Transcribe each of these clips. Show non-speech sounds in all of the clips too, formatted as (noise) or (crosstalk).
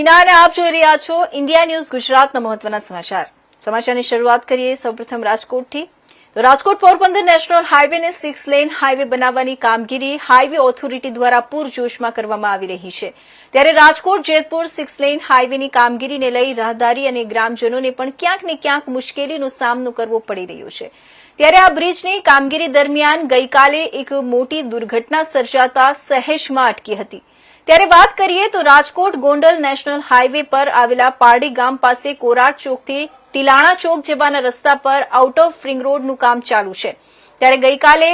અને આપ જોઈ રહ્યા છો ઇન્ડિયા ન્યૂઝ ગુજરાતના મહત્વના સમાચાર. સમાચારની શરૂઆત કરીએ સૌપ્રથમ રાજકોટથી. તો રાજકોટ પોરબંદર નેશનલ હાઈવેને સિક્સ લેન હાઈવે બનાવવાની કામગીરી હાઈવે ઓથોરિટી દ્વારા પૂરજોશમાં કરવામાં આવી રહી છે. ત્યારે રાજકોટ, જેતપુર સિક્સ લેન હાઈવેની કામગીરીને લઈ રાહદારી અને ગ્રામજનોને પણ ક્યાંક ને ક્યાંક મુશ્કેલીનો સામનો કરવો પડી રહ્યો છે. ત્યારે આ બ્રિજની કામગીરી દરમિયાન ગઈકાલે એક મોટી દુર્ઘટના સર્જાતા સહેજમાં અટકી હતી. ત્યારે વાત કરીએ તો રાજકોટ ગોંડલ નેશનલ હાઈવે પર આવેલા પારડી ગામ પાસે કોરાટ ચોકથી ટીલાણા ચોક જવાના રસ્તા પર આઉટ ઓફ રિંગ રોડનું કામ ચાલુ છે. ત્યારે ગઈકાલે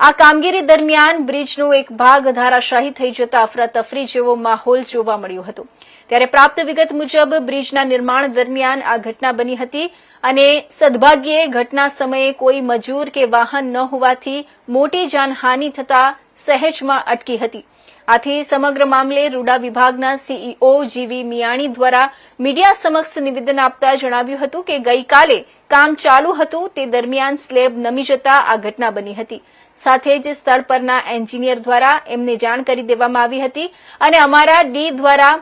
આ કામગીરી દરમિયાન બ્રિજનો એક ભાગ ધારાશાહી થઈ જતા અફરાતફરી જેવો માહોલ જોવા મળ્યો હતો. ત્યારે પ્રાપ્ત વિગત મુજબ બ્રિજના નિર્માણ દરમિયાન આ ઘટના બની હતી અને સદભાગ્યે ઘટના સમયે કોઈ મજૂર કે વાહન ન હોવાથી મોટી જાનહાનિ થતા સહેજમાં અટકી હતી. આથી સમગ્ર મામલે રૂડા વિભાગના સીઈઓ જીવી મિયાણી દ્વારા મીડિયા સમક્ષ નિવેદન આપતા જણાવ્યું હતું કે ગઈકાલે કામ ચાલુ હતું, તે દરમિયાન સ્લેબ નમી જતા આ ઘટના બની હતી. સાથે જ સ્થળ પરના એન્જિનિયર દ્વારા એમને જાણ કરી દેવામાં આવી હતી અને અમારા ડી દ્વારા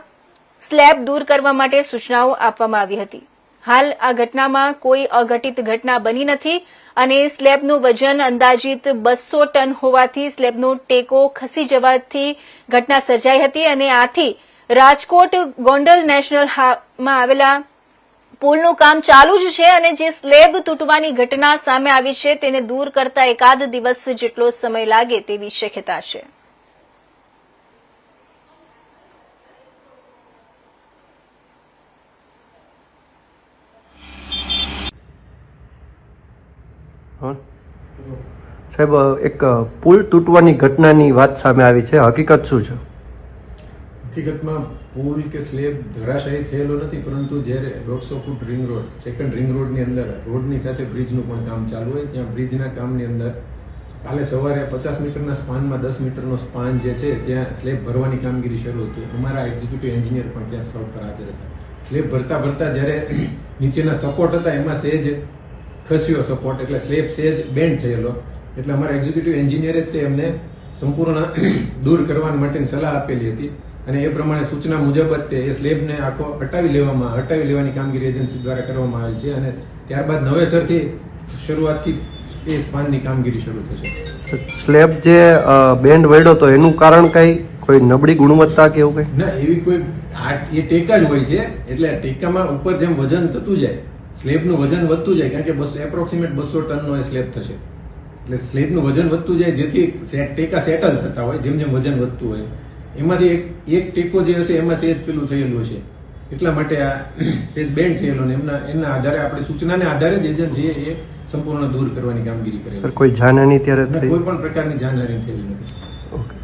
સ્લેબ દૂર કરવા માટે સૂચનાઓ આપવામાં આવી હતી. હાલ આ ઘટનામાં કોઈ અઘટિત ઘટના બની નથી અને સ્લેબનું વજન અંદાજિત બસો ટન હોવાથી સ્લેબનો ટેકો ખસી જવાથી ઘટના સર્જાઈ હતી અને આથી રાજકોટ ગોંડલ નેશનલમાં આવેલા પુલનું કામ ચાલુ જ છે અને જે સ્લેબ તૂટવાની ઘટના સામે આવી છે તેને દૂર કરતા એકાદ દિવસ જેટલો સમય લાગે તેવી શક્યતા છે. સાહેબ, એક પુલ તૂટવાની ઘટનાની વાત સામે આવી છે. હકીકત શું છે? હકીકતમાં પુલ કે સ્લેબ ધરાશાયી થયેલો નથી, પરંતુ જ્યારે દોઢસો foot ring road second ring રોડની અંદર, રોડની સાથે બ્રિજનું પણ કામ ચાલુ હોય, ત્યાં બ્રિજના કામની અંદર કાલે સવારે પચાસ મીટરના સ્પાનમાં દસ મીટરનો સ્પાન જે છે, ત્યાં સ્લેબ ભરવાની કામગીરી શરૂ હતી. અમારા એક્ઝિક્યુટિવ એન્જિનિયર પણ ત્યાં સ્થળ પર હાજર હતા. સ્લેબ ભરતા ભરતા જ્યારે નીચેના સપોર્ટ હતા, એમાં સહેજ ખસ્યો સપોર્ટ એટલે સ્લેબ સેજ બેન્ડ થયેલો. એટલે અમારા એક્ઝિક્યુટિવ એન્જિનિયરે જ તે એમને સંપૂર્ણ (clears throat) દૂર કરવા માટેની સલાહ આપેલી હતી. અને એ પ્રમાણે સૂચના મુજબ જ તે એ સ્લેબને આખો હટાવી લેવામાં હટાવી લેવાની કામગીરી એજન્સી દ્વારા કરવામાં આવેલ છે. અને ત્યારબાદ નવેસરથી શરૂઆતથી એ સ્પાનની કામગીરી શરૂ થશે. સ્લેબ જે બેન્ડ વળ્યો તો એનું કારણ કઈ? કોઈ નબળી ગુણવત્તા કે એવું કઈ? ના એવી કોઈ એ ટેકા જ હોય છે. એટલે ટેકામાં ઉપર જેમ વજન થતું જાય સ્લેબનું વજન વધતું જાય કારણ કે બસો એપ્રોક્સિમેટ બસો ટનનો એ સ્લેબ થશે. એટલે સ્લેબનું વજન વધતું જાય જેથી ટેકા સેટલ થતા હોય જેમ જેમ વજન વધતું હોય. એમાંથી એક એક ટેકો જે હશે એમાં સેજ પેલું થયેલું હશે. એટલા માટે આ (clears throat) સેજ બેન્ડ થયેલો ને એમના એના આધારે આપણે સૂચનાને આધારે જ એજન્સીએ એ સંપૂર્ણ દૂર કરવાની કામગીરી કરે કોઈ જાનહાની ત્યારે કોઈ પણ પ્રકારની જાનહાની થયેલી નથી. ઓકે.